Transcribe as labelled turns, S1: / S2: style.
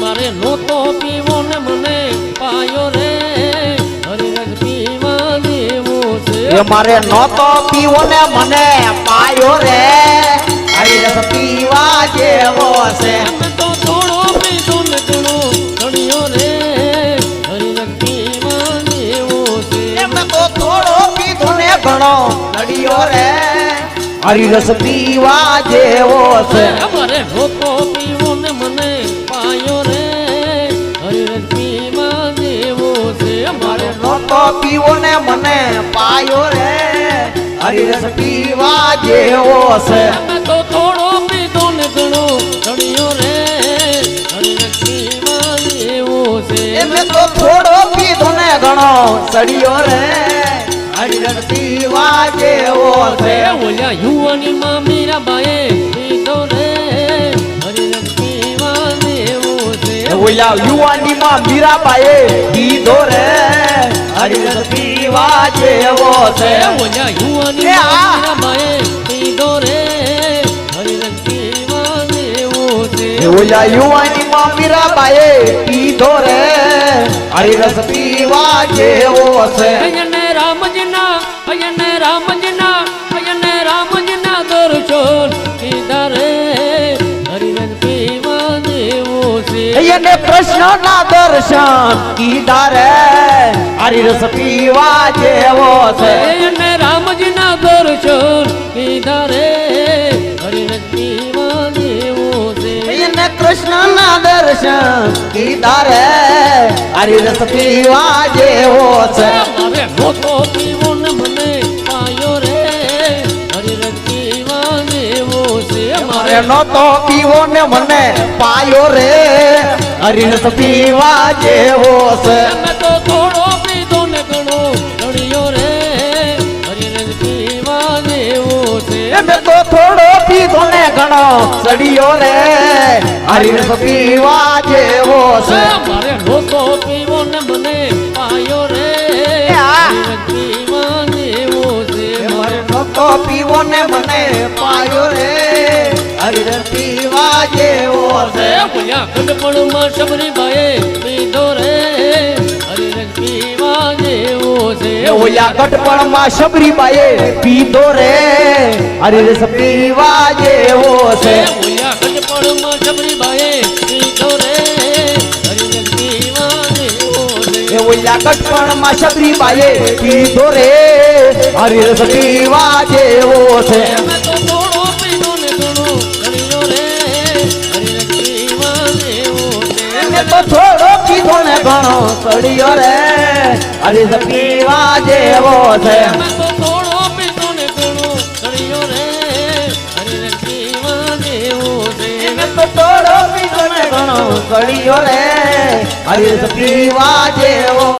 S1: મારે નહોતો પીવો ને મને પાયો રે. હરિરસ પીવા છે
S2: એ મારે નહોતો પીવો ને મને પાયો રે. હરિરસ પીવા જેવો છે.
S1: તો થોડો પીધો ને ઘણો ઘણ્યો રે. હરિરસ પીવા જેવો છે
S2: એમ તો થોડો પીધો ને ઘણો લડિયો રે. હરિરસ પીવા જેવો છે.
S1: અમારે ભોકો પીવો ને મને પાયો રે. હરિરસ પીવા જેવો છે. અમારે
S2: ભોકો પીવો ને મને પાયો રે. હરિરસ પીવા જેવો છે.
S1: અમે તો થોડો પીધો ને ઘણો ઘણ્યો રે. હરિરસ પીવા જેવો છે.
S2: એમ તો થોડો પીધો ને ઘણો ચડ્યો રે. હરિરસ પીવા જેવો છે.
S1: એ ઓલા યુવાની માં મીરાબાએ પીધો રે હરિરસ પીવા જેવો છે.
S2: ઓલા યુવાની માં મીરાબાએ પીધો રે હરિરસ પીવા જેવો છે.
S1: એ ઓલા યુવાની માં. મીરાબાએ પીધો રે હરિરસ પીવા જેવો છે.
S2: ઓલા યુવાની માં મીરાબાએ પીધો રે હરિરસ પીવા જેવો છે.
S1: એને પ્રશ્ન ના દર્શન કીધા રે હરિરસ પીવા જેવો છે.
S2: એને રામજી ના દર્શન કીધા રે હરિરસ પીવા જેવો છે. એને કૃષ્ણ ના દર્શન કીધા રે હરિરસ પીવા જેવો છે.
S1: હવે મોટો પીવો છે
S2: તો પીવો ને મને પાયો રે. હરિરસ પીવા જેવો છે.
S1: તો થોડો પીધો ને ઘણો ઘણ્યો રે. હરીણ પીવા જેવો છે.
S2: એમે તો થોડો પીધો ને ઘણો સડિયો રે. હરિરસ પીવા જેવો છે.
S1: મારે નહોતો પીવો ને મને પાયો રે.
S2: આ.
S1: પીવા જેવો છે.
S2: ભૂલ્યા
S1: ખંડપણમાં શબરી ભાઈ પીધો રે. હરિરસ પીવા જેવો છે.
S2: એ ઓલા ગટપણમાં શબરીબાએ પીધો રે. હરિરસ પીવા જેવો છે.
S1: બોલ્યા ગઢપણમાં શબરીબાએ પીધો રે. હરિરસ પીવા જેવો છે.
S2: એ ઓલા માં શબરી શબરીબાએ પીધો રે. હરિરસ પીવા જેવો છે.
S1: તો થોડો કીધો ને ઘણો પડ્યો રે હરિરસ પીવા જેવો છે.
S2: થોડો પીધો ને ઘણો
S1: ઘણ્યો રે. અરે પીવા જેવો છે.
S2: થોડો પીધો ને ઘણો સડિયો રે. હરિરસ પીવા જેવો